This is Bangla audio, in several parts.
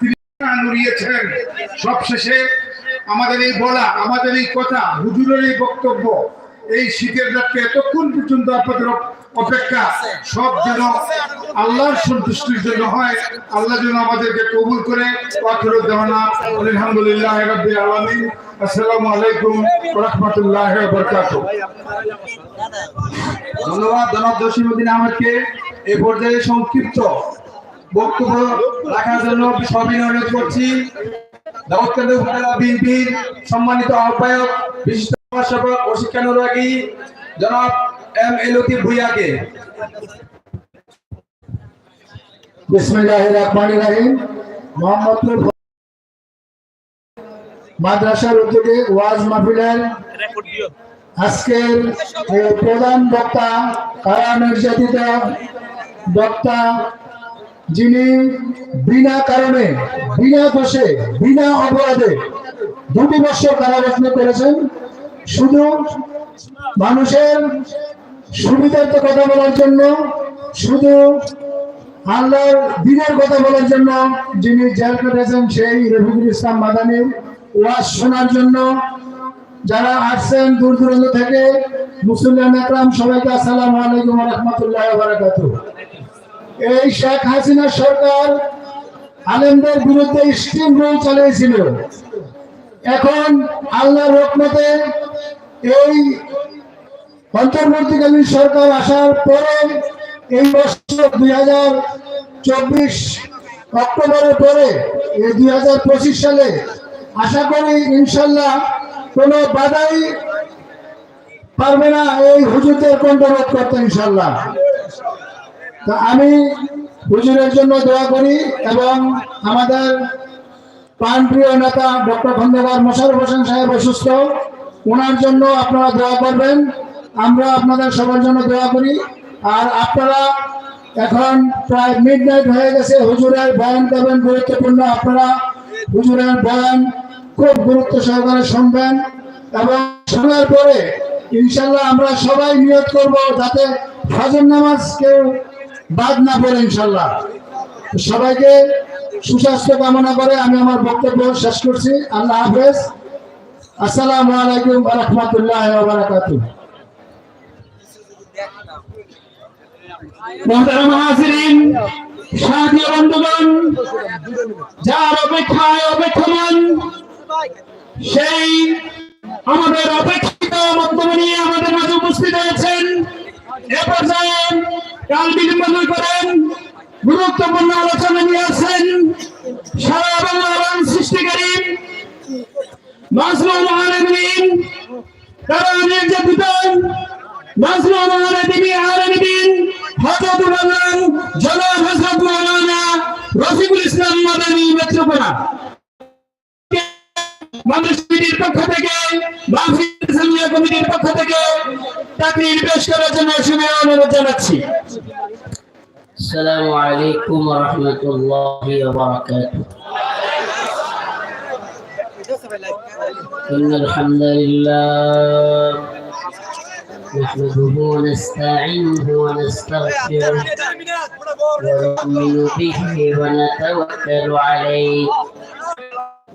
তিনি সবশেষে আমাদের এই বলা, আমাদের এই কথা, হুজুরের এই বক্তব্য, এই শীতের রাত্রে এতক্ষণ পর্যন্ত আপনাদের অপেক্ষা, সব যেন আল্লাহর সন্তুষ্টির জন্য হয়, আল্লাহ যেন আমাদেরকে কবুল করে পাথর দেওয়ানা, আলহামদুলিল্লাহ আলামিন, আসসালামু আলাইকুম রাহমাতুল্লাহি ওয়া ধন্যবাদ জনাব জসিমুদ্দিন আহমেদকে এই পর্যায়ে সংক্ষিপ্ত বক্তব্য রাখার জন্য করছি। উপজেলা বিএনপির সম্মানিত আহ্বায়ক, বিশিষ্ট ও জনাব এম ভুইয়াকে। বিসমিল্লাহির রহমানির রহিম। মোহাম্মদপুর মাদ্রাসার উদ্যোগে ওয়াজ মাহফিলের আজকের প্রধান বক্তা, কারা নির্যাতিত বক্তা যিনি বিনা কারণে, বিনা দোষে, বিনা অপরাধে দুটি বছর কারারত্ন করেছেন। শুধু মানুষের সুবিধার্থে কথা বলার জন্য, শুধু আল্লাহর দিনের কথা বলার জন্য যিনি জেল কেটেছেন সেই রফিকুল ইসলাম মাদানির ওয়াজ শোনার জন্য যারা আসছেন দূর দূরান্ত থেকে, মুসলিম একরাম সবাইকে আসসালামু আলাইকুম রহমতুল্লাহ বারাকাতু এই শেখ হাসিনা সরকার আলেমদের বিরুদ্ধে স্টিম রুল চালিয়েছিল। এখন আল্লাহর রহমতে এই অন্তর্বর্তীকালীন সরকার আসার পরে এই বছর দুই হাজার চব্বিশ অক্টোবরের পরে, এই দুই হাজার পঁচিশ সালে আশা করি ইনশাল্লাহ কোনো বাধাই পারবে না এই হুজুরদের কণ্ঠরোধ করতে ইনশাল্লাহ। তা আমি হুজুরের জন্য দোয়া করি এবং আমাদের প্রাণপ্রিয় নেতা ডক্টর খন্দকার মোশারফ হোসেন সাহেব অসুস্থ ওনার জন্য আপনারা দোয়া করবেন। আমরা আপনাদের সবার জন্য দোয়া করি। আর আপনারা এখন প্রায় মিড নাইট হয়ে গেছে, হুজুরের বয়ান করবেন গুরুত্বপূর্ণ। আপনারা হুজুরের বয়ান খুব গুরুত্ব সহকারে শুনবেন এবং শোনার পরে ইনশাল্লাহ আমরা সবাই নিয়ত করব যাতে ফজর নামাজ কেউ বাদ না পড়ে ইনশাল্লাহ। সবাইকে সুস্বাস্থ্য কামনা করে আমি আমার বক্তব্য শেষ করছি। আল্লাহ হাফেজ। আসসালামু আলাইকুম রহমতুল্লাহ অপেক্ষমান, সেই আমাদের অপেক্ষিত বক্তব্য নিয়ে আমাদের মাঝে উপস্থিত হয়েছেন। এ পর্যায়ে কাল বিলম্ব করেন, গুরুত্বপূর্ণ আলোচনা নিয়ে আসেন সারা বাংলার সৃষ্টিকারী মাজলুম আলমিন তারা নির্যাতিত। মাজলুম আলমিন আলমিন হযরত মাওলানা জনাব হযরত মাওলানা রফিকুল ইসলাম মাদানী মেট্রোপোলা মানুষ কমিটির পক্ষ থেকে মাহফিল ইসলামিয়া কমিটির পক্ষ থেকে তাকরির পেশ করার জন্য শুভে অনুরোধ জানাচ্ছি السلام عليكم ورحمة الله وبركاته إن الحمد لله نحمده ونستعينه ونستغفره ونؤمن به ونتوكل عليه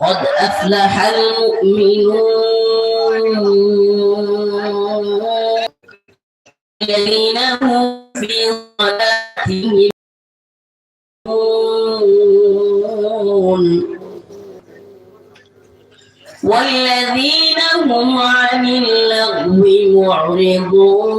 قد أفلح المؤمنون الذين هم في صلاتهم والذين هم عن اللغو معرضون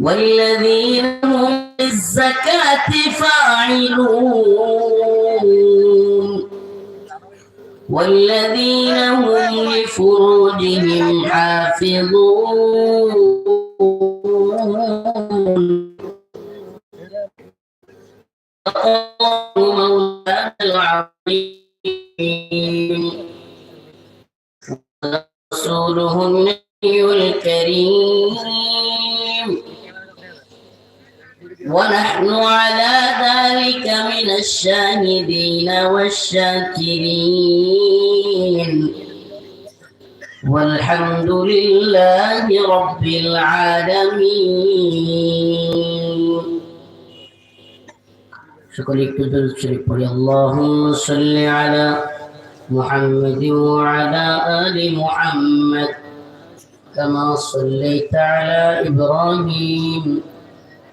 والذين هم للزكاة فاعلون والذين هم لفروجهم حافظون. مولانا العظيم رسوله النبي الكريم. ونحن على ذلك من الشاهدين والشاكرين. والحمد لله رب العالمين. شكرا لك شريك اللهم صل على محمد وعلى آل محمد كما صليت على إبراهيم.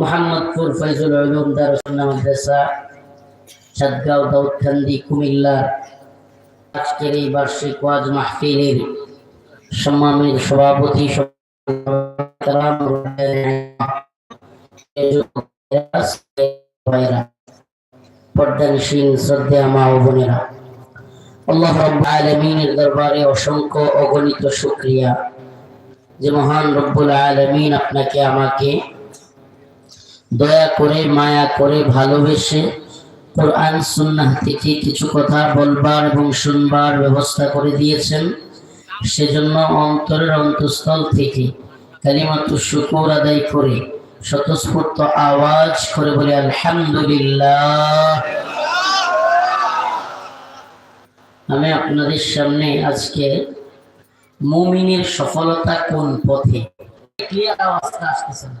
মোহাম্মদপুর ফৈজুল উলুম দারুসুন্নাহ মাদ্রাসা, সাতগাঁও দাউদকান্দি, কুমিল্লা। আজকের এই বার্ষিক ওয়াজ মাহফিলের সম্মানিত সভাপতি শ্রদ্ধা মা ও দরবারে অসংখ্য অগণিত শুকরিয়া। যে মহান রব্বুল আলামিন আপনাকে, আমাকে দয়া করে, মায়া করে ভালোবেসে কোরআন, সুন্নাহ থেকে কিছু কথা বলবার এবং শুনবার ব্যবস্থা করে দিয়েছেন। সেজন্য অন্তরের অন্তঃস্থল থেকে কালিমাতু শুকুর আদায় করে স্বতঃস্ফূর্ত আওয়াজ করে বলে, আলহামদুলিল্লাহ। আমি আপনাদের সামনে আজকে মুমিনের সফলতা কোন পথে? আওয়াজটা আসতেছে না।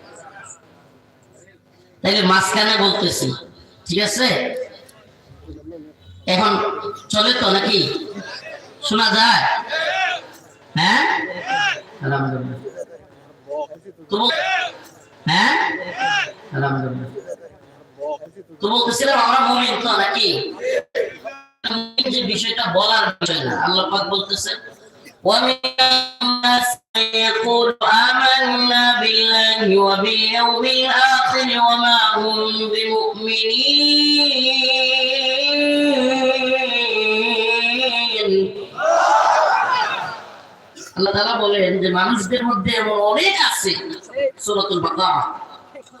তাইলে মাঝখানে বলতেছি, ঠিক আছে? এখন চলে তো নাকি? শোনা যায়? হ্যাঁ? আলহামদুলিল্লাহ। তো বল- হ্যাঁ? বলতেছিলাম, আমরা তো নাকি? বিষয়টা বলার বিষয় না, আল্লাহ পাক বলতেছেন ومن الناس من يقول آمنا بالله وباليوم الآخر وما هم بمؤمنين আল্লাহ তাআলা বলেন যে মানুষদের মধ্যে এমন অনেক আছে সূরাতুল বাকারা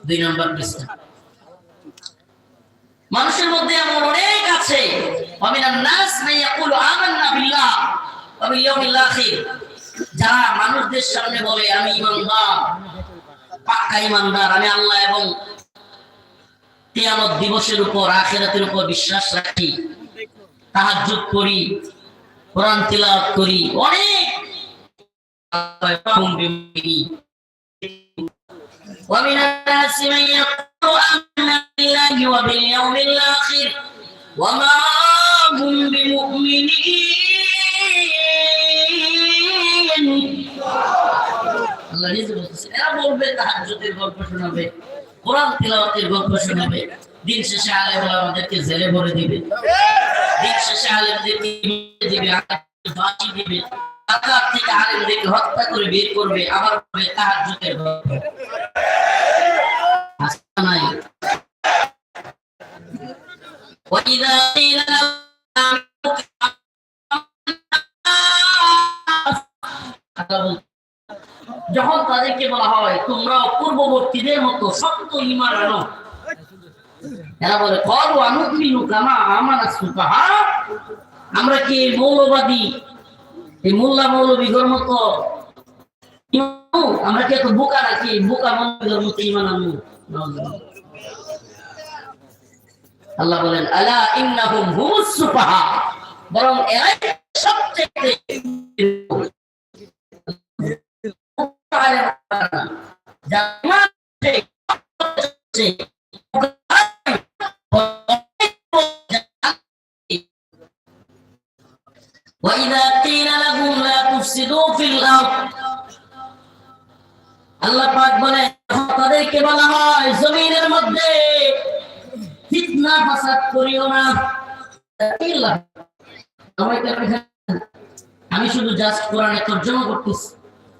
দুই নম্বর পৃষ্ঠা মানুষের মধ্যে এমন অনেক আছে ওয়ামিনান নাস মান ইয়াকুলু আমান্না বিল্লাহ ওয়া বিল ইয়াউমিল আখির যারা মানুষদের সামনে বলে আমি ইমানদার পাক্কা ইমানদার আমি আল্লাহ এবং কিয়ামত দিবসের উপর আখিরাতের উপর বিশ্বাস রাখি তাহাজ্জুদ করি কোরআন তিলাওয়াত করি অনেক ومن الناس من يقول آمنا بالله وباليوم الآخر وما هم بمؤمنين আল্লাহ নিজে বলতেছে এরা বলবে তাহাজ্জুদের গল্প শোনাবে কোরআন তিলাওয়াতের গল্প শোনাবে দিন শেষে আলেম আমাদেরকে জেলে ভরে দিবে দিন শেষে আলেমদেরকে দিবে ফাঁসি দিবে আকার থেকে আলেমদেরকে হত্যা করে বের করবে আবার বলবে তাহাজ্জুদের গল্প হাসা নাই وإذا قيل لهم যখন তাদেরকে বলা হয় তোমরা পূর্ববর্তীদের মতো সত্য ইমান আনো। এরা বলে করু আনুমিনু কামা আমানা সুফাহা আমরা কি মৌলবাদী, এই মোল্লা মৌলবীগর মতো আমরা কি এত বোকা নাকি বোকা মৌলবীগর মতো ইমান আনব? আল্লাহ বলেন, আলা ইন্নাহুম হুমুস সুফাহা বরং এরাই সবচেয়ে وإذا قيل لهم لا تفسدوا في الأرض আল্লাহ পাক বলে তাদেরকে বলা হয় জমিনের মধ্যে ফিতনা ফাসাদ করিও না ইল্লাহ। আমার এটা এখানে- আমি শুধু জাস্ট কোরআনে তর্জমা করতেছি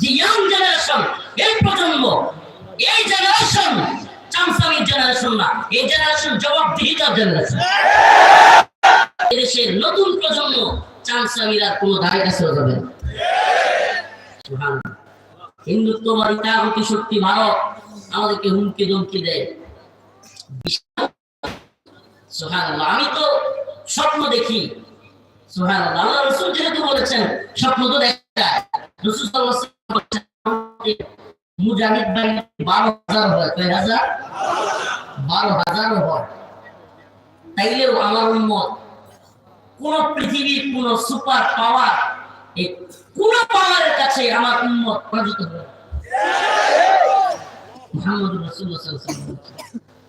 ইয়াং জেনারেশন এই প্রজন্ম, এই জেনারেশন চামসামির জেনারেশন না, এই জেনারেশন জেনারেশন এদেশের নতুন প্রজন্ম চামসামির কোনো যাবে হিন্দুত্ববাদী তাগতি শক্তি ভারত আমাদেরকে হুমকি ধমকি দেয়। আমি তো স্বপ্ন দেখি। সুবহানাল্লাহ আল্লাহ রাসূল যেহেতু বলেছেন, স্বপ্ন তো দেখা রাসূল মুজাহিদ ভাই 12000 হয়, কয় হাজার? 12000 হয়। তাইলেও আমার উম্মত, কোন পৃথিবীর কোন সুপার পাওয়ার, এই কোন পাওয়ারের কাছে আমার উম্মত পরাজিত হবে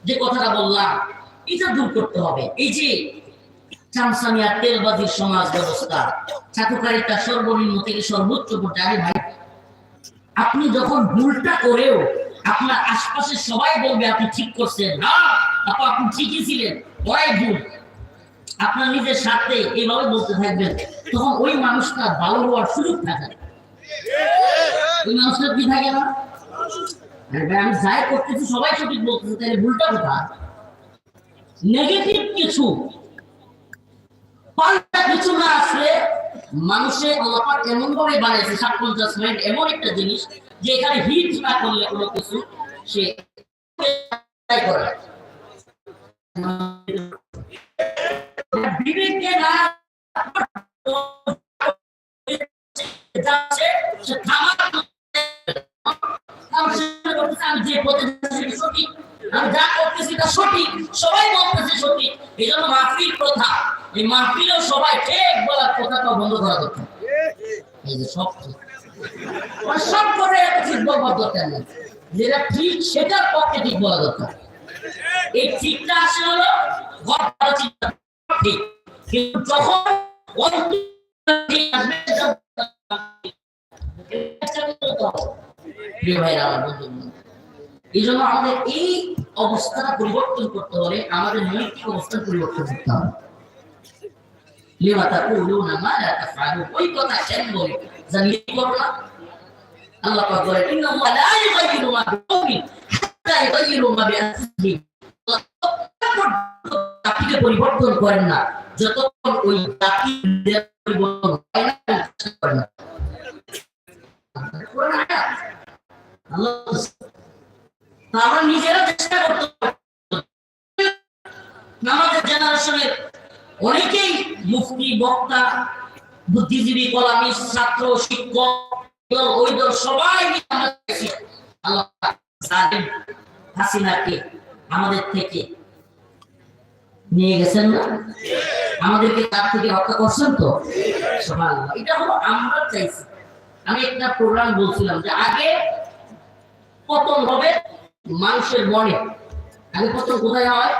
যে কথাটা বললাম, এটা দূর করতে হবে। এই যে চামচামিয়া তেলবাজির সমাজ ব্যবস্থা চাকুকারিতা সর্বনিম্ন থেকে সর্বোচ্চ পর্যায়ে, ভাই আপনি যখন ভুলটা করেও আপনার আশপাশে সবাই বলবে আপনি ঠিক করছেন না আপা আপনি ঠিকই ছিলেন ওরাই ভুল। আপনার নিজের সাথে এইভাবে বলতে থাকবেন তখন ওই মানুষটা ভালো হওয়ার সুযোগ থাকে। ওই মানুষটা কি থাকে না? আমি যাই করতেছি সবাই সঠিক বলতেছে তাহলে ভুলটা কোথায়? নেগেটিভ কিছু। পাল্টা কিছু না আসলে মানুষে আল্লাপাক এমন ভাবে বানিয়েছে সাবকনসিয়াস এমন একটা জিনিস, যে এখানে হিট না করলে কোনো কিছু সে করে সঠিক। সবাই বলতেছে সঠিক। এই জন্য মাহফিল প্রথা। এই বলার বন্ধ করা দরকার। এই করে দরকার নেই। যেটা ঠিক, সেটার পক্ষে ঠিক বলা দরকার। এই ঠিকটা আসে হলো জন্য আমাদের এই অবস্থাটা পরিবর্তন করতে হলে আমাদের নৈতিক অবস্থার পরিবর্তন করতে হবে। লিমা তাকুলুনা মা লা তাফআলুন ওই কথা কেন বলে নিজে করো না আল্লাহ পাক বলেন ইন্না আল্লাহ লা ইউগাইয়িরু মা বিকওমিন হাত্তা ইউগাইয়িরু মা বিআনফুসিহিম জাতিকে পরিবর্তন করেন না যতক্ষণ ওই জাতি পরিবর্তন হয় না করেন না আমরা নিজেরা চেষ্টা করতে। আমাদের জেনারেশনের অনেকেই মুফতি, বক্তা, বুদ্ধিজীবী, কলামিস্ট, ছাত্র, শিক্ষক ওই দল সবাই হাসিনাকে আমাদের থেকে নিয়ে গেছেন না? আমাদেরকে তার থেকে রক্ষা করছেন তো। এটা হলো আমরা চাইছি। আমি একটা প্রোগ্রাম বলছিলাম যে আগে পতন হবে মানুষের মনে। আগে পতন কোথায় হয়?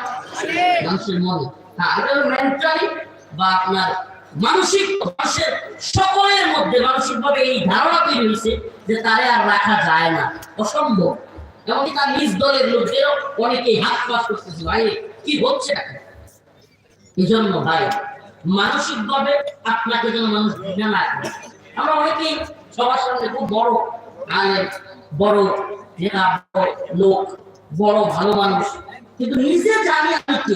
মানুষের মনে। মেন্টালি বা আপনার মানসিক মানুষের সকলের মধ্যে মানসিক ভাবে এই ধারণা তৈরি হয়েছে যে তারে আর রাখা যায় না, অসম্ভব। এমনকি তার নিজ দলের লোকদেরও অনেকেই হাত পাস করতেছে, ভাই, কি হচ্ছে এই জন্য ভাই মানসিক ভাবে আপনাকে যেন মানুষ ঘৃণা না আমরা অনেকেই সবার সামনে খুব বড় নেতা, বড় লোক, বড় ভালো মানুষ। কিন্তু নিজে জানি আমি কি?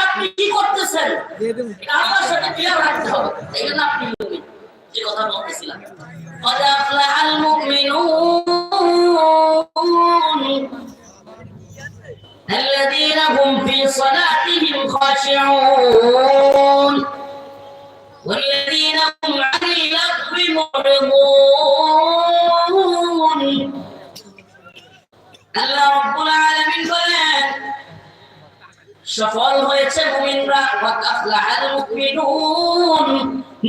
আপনি কি করতেছেন এটা আল্লাহর সাথে ক্লিয়ার রাখতে হবে এই জন্য আপনি মুমিন যে কথা বলতেছিলাম قد أفلح المؤمنون الذين هم في صلاتهم خاشعون والذين هم عن اللغو معرضون আল্লাহ রাব্বুল আলামিন বলেন সফল হয়েছে মুমিনরা ওয়া আফলাহাল মুমিনুন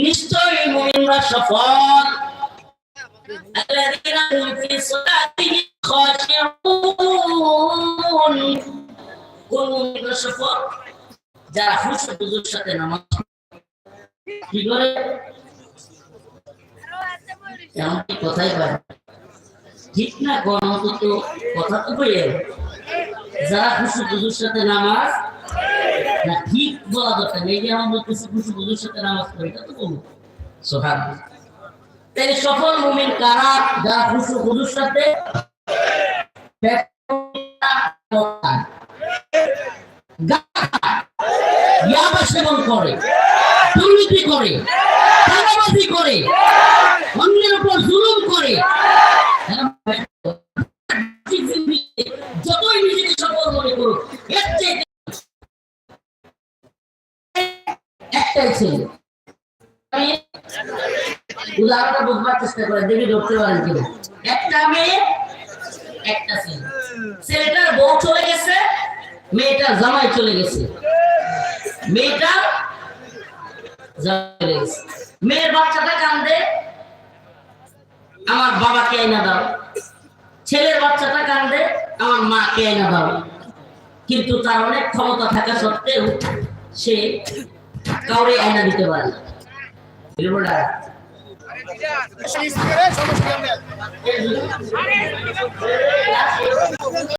নিশ্চয়ই মুমিনরা সফল الذين هم في صلاتهم خاشعون কোন মুমিনরা সফল যারা খুশু বুজুর সাথে নামাজ পড়ে। কি করে এমন কি কথাই পায় ঠিক না অন্তত কথা তো বইয়ে যারা খুশি বুজুর সাথে নামাজ, না ঠিক বলা দরকার নেই যে আমরা বলতেছি খুশি বুজুর সাথে নামাজ পড়ি, এটা তো বলব সোহান তাই সফল মুমিন কারা, যারা খুশি বুজুর সাথে সেবন করে, দুর্নীতি করে করে, অন্যের উপর জুলুম করে যতই নিজেকে সফল মনে করুক, এর চেয়ে একটাই ছেলে। উদাহরণটা বুঝবার চেষ্টা করে দেখি ধরতে পারেন কিনা। একটা মেয়ে, একটা ছেলে। ছেলেটার বউ চলে গেছে, মেয়েটার জামাই চলে গেছে। মেয়েটা জামাই মেয়ের বাচ্চাটা কান্দে আমার বাবাকে আইনা দাও। ছেলের বাচ্চাটা কান্দে, আমার মাকে আইনা দাও। কিন্তু তার অনেক ক্ষমতা থাকা সত্ত্বেও সে কাউরে আয়না দিতে পারে না।